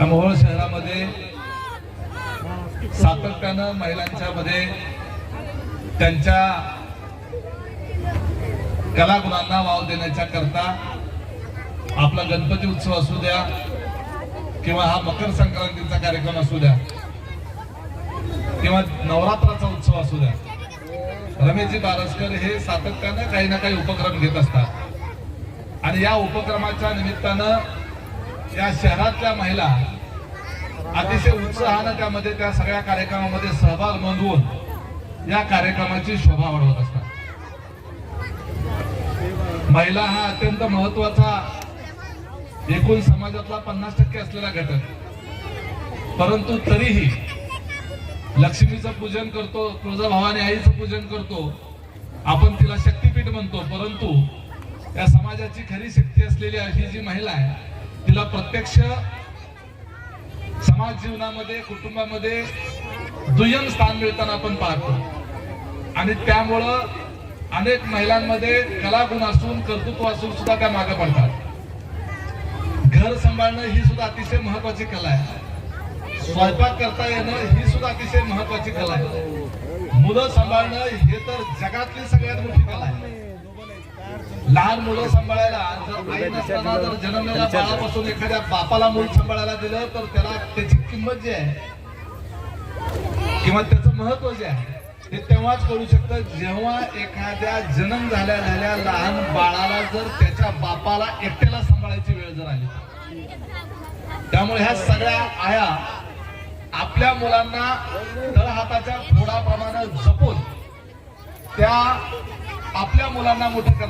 या मोहोळ शहरामध्ये सातत्यानं महिलांच्या मध्ये त्यांच्या कलागुणांना वाव देण्याच्या करता आपला गणपती उत्सव असू द्या किंवा हा मकर संक्रांतीचा कार्यक्रम असू द्या किंवा नवरात्राचा उत्सव असू द्या रमेशजी बारसकर हे सातत्यानं काही ना काही उपक्रम घेत असतात. आणि या उपक्रमाच्या निमित्तानं या शहरातल्या महिला अतिशय उत्साहानं त्यामध्ये त्या सगळ्या कार्यक्रमामध्ये सहभाग नोंदवून या कार्यक्रमाची शोभा वाढवत असतात. महिला हा अत्यंत महत्त्वाचा एकूण समाजातला पन्नास टक्के असलेला घटक. परंतु तरीही लक्ष्मीचं पूजन करतो तुळजाभवानी आईचं पूजन करतो आपण तिला शक्तीपीठ म्हणतो परंतु या समाजाची खरी शक्ती असलेली ही जी महिला आहे तिला प्रत्यक्ष समाज जीवनामध्ये कुटुंबामध्ये दुय्यम स्थान मिळताना आपण पाहतो. आणि त्यामुळं अनेक महिलांमध्ये कलागुण असून कर्तृत्व असून सुद्धा त्या मागे पडतात. घर सांभाळणं ही सुद्धा अतिशय महत्वाची कला आहे. स्वयंपाक करता येणं ही सुद्धा अतिशय महत्वाची कला आहे. मुलं सांभाळणं हे तर जगातली सगळ्यात मोठी कला आहे. लहान मुलं सांभाळायला जर आई नसताना जर जन्मलेल्या बाळापासून एखाद्या बापाला मूल सांभाळायला दिलं तर त्याला त्याची किंमत जी आहे किंवा त्याचं महत्त्व जे आहे ते तेव्हाच कळू शकतं. जेव्हा एखाद्या जन्म झाल्या झाल्या लहान बाळाला जर त्याच्या बापाला एकट्याला सांभाळायची वेळ जर आली त्यामुळे ह्या सगळ्या आया आपल्या मुलांना तळहाताच्या फोडाप्रमाणे जपून त्या आपल्या मुलांना मोठं करतात